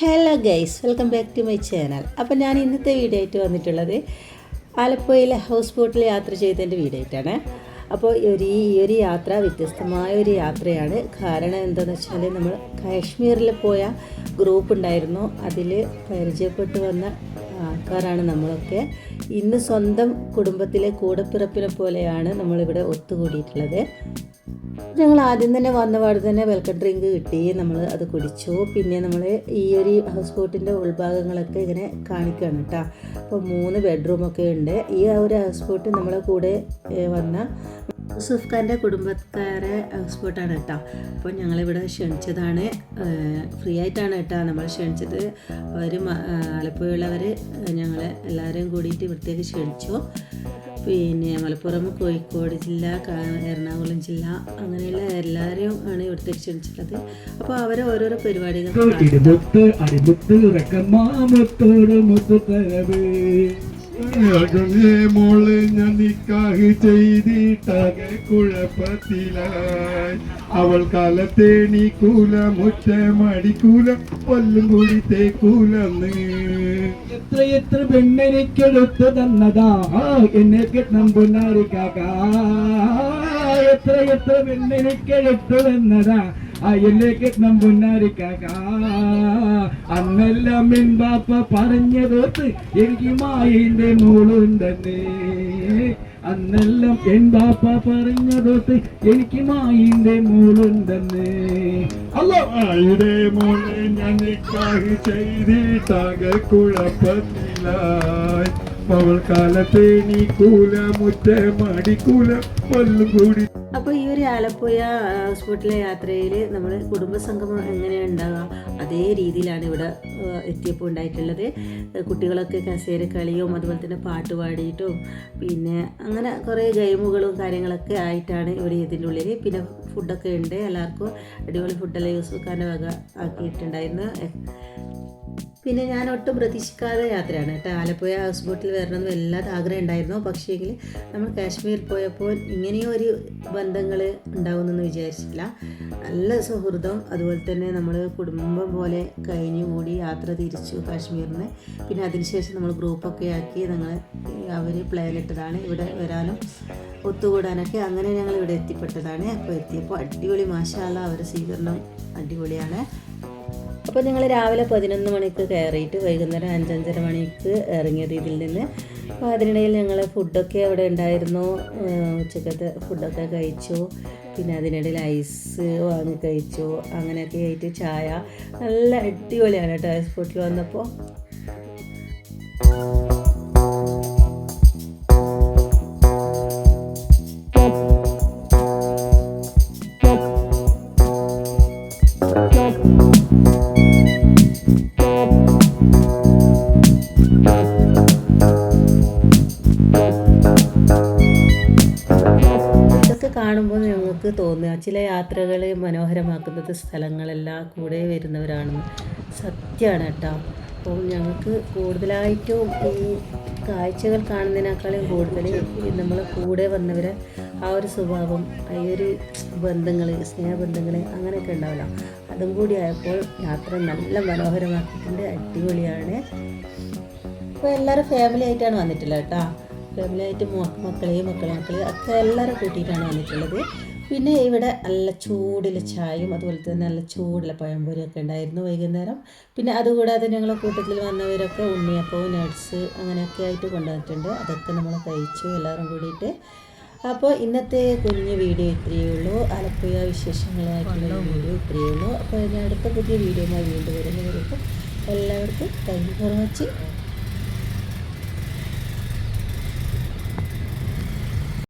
Hello guys welcome back to my channel അപ്പോൾ ഞാൻ ഇന്നത്തെ വീഡിയോ ആയിട്ട് വന്നിട്ടുള്ളത് ആലപ്പുഴയിലെ ഹൗസ് ബോട്ടിൽ യാത്ര ചെയ്തതിന്റെ വീഡിയോ ആയിട്ടാണ്. അപ്പോൾ ഒരു ഈ ഒരു യാത്ര വ്യത്യസ്തമായ ഒരു യാത്രയാണ്. കാരണം എന്താണെന്ന് വെച്ചാൽ നമ്മൾ കാശ്മീരിൽ പോയ ഗ്രൂപ്പ് ഉണ്ടായിരുന്നു. അതിൽ പരിചയപ്പെട്ട് വന്ന ആൾക്കാരാണ് നമ്മളൊക്കെ. ഇന്ന് സ്വന്തം കുടുംബത്തിലെ കൂടപ്പിറപ്പിനെ പോലെയാണ് നമ്മളിവിടെ ഒത്തുകൂടിയിട്ടുള്ളത്. ഞങ്ങൾ ആദ്യം തന്നെ വന്നപാട് തന്നെ വെൽക്കം ഡ്രിങ്ക് കിട്ടി. നമ്മൾ അത് കുടിച്ചു. പിന്നെ നമ്മൾ ഈ ഒരു ഹൗസ് ബോട്ടിന്റെ ഉൾഭാഗങ്ങളൊക്കെ ഇങ്ങനെ കാണിക്കുകയാണ് കേട്ടോ അപ്പോൾ മൂന്ന് ബെഡ്റൂമൊക്കെ ഉണ്ട്. ഈ ഒരു ഹൗസ് ബോട്ട് നമ്മളെ കൂടെ വന്ന യൂസുഫ് ഖാന്റെ കുടുംബക്കാരെ ഹൗസ് ബോട്ടാണ് കേട്ടോ അപ്പോൾ ഞങ്ങളിവിടെ ക്ഷണിച്ചതാണ്. ഫ്രീ ആയിട്ടാണ് കേട്ടോ നമ്മൾ ക്ഷണിച്ചത്. അവർ ആലപ്പുഴയുള്ളവർ ഞങ്ങൾ എല്ലാവരെയും കൂടിയിട്ട് ഇവിടത്തേക്ക് ക്ഷണിച്ചു. പിന്നെ മലപ്പുറം കോഴിക്കോട് ജില്ല എറണാകുളം ജില്ല അങ്ങനെയുള്ള എല്ലാവരെയും ആണ് ഇവിടുത്തെ ക്ഷണിച്ചിട്ടുള്ളത് അപ്പോൾ അവരെ ഓരോരോ പരിപാടികൾ മോൾ ഞാൻ നിക്കാഹ് ചെയ്തിട്ടാകെ കുഴപ്പത്തിലായി. അവൾ കാലത്തേണി നീക്കൂല മുറ്റ മടിക്കൂല കൊല്ലും കൂടി തേക്കൂലന്ന്. എത്ര എത്ര പെണ്ണെനിക്കെടുത്ത് തന്നതാ? എന്നെ കിട്ടണം പൊന്നാരി കാക്കാ. എത്ര എത്ര പെണ്ണെനിക്കെടുത്ത് തന്നതാ? എന്നെ അയലേക്ക് നമ്പുന്നാരിക്കാക അന്നെല്ലാം എൻ ബാപ്പ പറഞ്ഞതോത്ത് എനിക്ക് മായിന്റെ മോളുണ്ടെന്നേ. അന്നെല്ലാം എൻ ബാപ്പ പറഞ്ഞതോത്ത് എനിക്ക് മായിന്റെ മോളുണ്ടെന്നേ. അല്ലോ ആയിടെ മോളെ ഞാൻ നിക്കാഹ് ചെയ്തിട്ടാകെ കുഴപ്പത്തിലായി. അവൾ കാലത്തെ നീ കൂല മുറ്റ മടിക്കൂല പല്ലും ആലപ്പുഴ ഹൗസ് ബോട്ടിലെ യാത്രയിൽ നമ്മൾ കുടുംബസംഗമം എങ്ങനെയാണ് ഉണ്ടാകുക അതേ രീതിയിലാണ് ഇവിടെ എത്തിയപ്പോൾ ഉണ്ടായിട്ടുള്ളത്. കുട്ടികളൊക്കെ കസേര കളിയും അതുപോലെ തന്നെ പാട്ട് പാടിയിട്ടും പിന്നെ അങ്ങനെ കുറേ ഗെയിമുകളും കാര്യങ്ങളൊക്കെ ആയിട്ടാണ് ഇവിടെ ഇതിന്റെ ഉള്ളിൽ പിന്നെ ഫുഡൊക്കെ ഉണ്ട്. എല്ലാവർക്കും അടിപൊളി ഫുഡെല്ലാം യൂസ് വെക്കാൻ വക ആക്കിയിട്ടുണ്ടായിരുന്നു. പിന്നെ ഞാൻ ഒട്ടും പ്രതീക്ഷിക്കാതെ യാത്രയാണ്. കേട്ടോ ആലപ്പുഴ ഹൗസ് ബോട്ടിൽ വരണമെന്ന് വല്ലാതെ ആഗ്രഹം ഉണ്ടായിരുന്നു. പക്ഷേങ്കിൽ നമ്മൾ കാശ്മീർ പോയപ്പോൾ ഇങ്ങനെയും ഒരു ബന്ധങ്ങൾ ഉണ്ടാവുമെന്നൊന്നും വിചാരിച്ചില്ല നല്ല സൗഹൃദം അതുപോലെ തന്നെ നമ്മൾ കുടുംബം പോലെ കഴിഞ്ഞു കൂടി യാത്ര തിരിച്ചു കാശ്മീരിന്. പിന്നെ അതിനുശേഷം നമ്മൾ ഗ്രൂപ്പൊക്കെ ആക്കി ഞങ്ങൾ അവർ പ്ലാൻ ഇട്ടതാണ്. ഇവിടെ വരാനും ഒത്തുകൂടാനൊക്കെ അങ്ങനെ ഞങ്ങൾ ഇവിടെ എത്തിപ്പെട്ടതാണ്. അപ്പോൾ എത്തിയപ്പോൾ അടിപൊളി മാഷാല അവരുടെ സ്വീകരണം അടിപൊളിയാണ്. അപ്പോൾ ഞങ്ങൾ രാവിലെ പതിനൊന്ന് മണിക്ക് കയറിയിട്ട് വൈകുന്നേരം അഞ്ചഞ്ചര മണിക്ക് ഇറങ്ങിയത് ഇതിൽ നിന്ന് അപ്പോൾ അതിനിടയിൽ ഞങ്ങൾ ഫുഡൊക്കെ അവിടെ ഉണ്ടായിരുന്നു. ഉച്ചക്കത്തെ ഫുഡൊക്കെ കഴിച്ചു. പിന്നെ അതിനിടയിൽ ഐസ് വാങ്ങി കഴിച്ചു. അങ്ങനെയൊക്കെ ആയിട്ട് ചായ നല്ല അടിപൊളിയാണ് കേട്ടോ ഐസ് ബോട്ടിൽ വന്നപ്പോൾ ചില യാത്രകൾ മനോഹരമാക്കുന്നത് സ്ഥലങ്ങളെല്ലാം കൂടെ വരുന്നവരാണെന്ന് സത്യമാണ് കേട്ടോ. അപ്പോൾ ഞങ്ങൾക്ക് കൂടുതലായിട്ടും ഈ കാഴ്ചകൾ കാണുന്നതിനേക്കാളും കൂടുതൽ നമ്മൾ കൂടെ വന്നവരെ ആ ഒരു സ്വഭാവം ഈ ഒരു ബന്ധങ്ങൾ സ്നേഹബന്ധങ്ങൾ അങ്ങനെയൊക്കെ ഉണ്ടാവില്ല. അതും കൂടി ആയപ്പോൾ യാത്ര നല്ല മനോഹരമാക്കിയിട്ടുണ്ട് അടിപൊളിയാണ്. അപ്പോൾ എല്ലാവരും ഫാമിലി ആയിട്ടാണ് വന്നിട്ടുള്ളത് കേട്ടോ. ഫാമിലി ആയിട്ട് മക്കളെയും മക്കളെ മക്കളെ ഒക്കെ എല്ലാവരും കൂട്ടിയിട്ടാണ് വന്നിട്ടുള്ളത്. പിന്നെ ഇവിടെ നല്ല ചൂടിലെ ചായയും അതുപോലെ തന്നെ നല്ല ചൂടിലെ പഴംപൊരിയൊക്കെ ഉണ്ടായിരുന്നു വൈകുന്നേരം. പിന്നെ അതുകൂടാതെ ഞങ്ങളെ കൂട്ടത്തിൽ വന്നവരൊക്കെ ഉണ്ണിയപ്പവും നട്ട്സ് അങ്ങനെയൊക്കെ ആയിട്ട് കൊണ്ടുവന്നിട്ടുണ്ട്. അതൊക്കെ നമ്മൾ കഴിച്ചു എല്ലാവരും കൂടിയിട്ട്. അപ്പോൾ ഇന്നത്തെ കുഞ്ഞ് വീഡിയോ ഇത്രയേ ഉള്ളൂ. ആലപ്പുഴ വിശേഷങ്ങളായിട്ടുള്ള വീഡിയോ ഇത്രയേ ഉള്ളൂ. അപ്പോൾ ഇനി അടുത്ത പുതിയ വീഡിയോയുമായി വീണ്ടും വരുന്നവരേക്കും എല്ലാവർക്കും താങ്ക് യു ഫോർ വാച്ചിങ്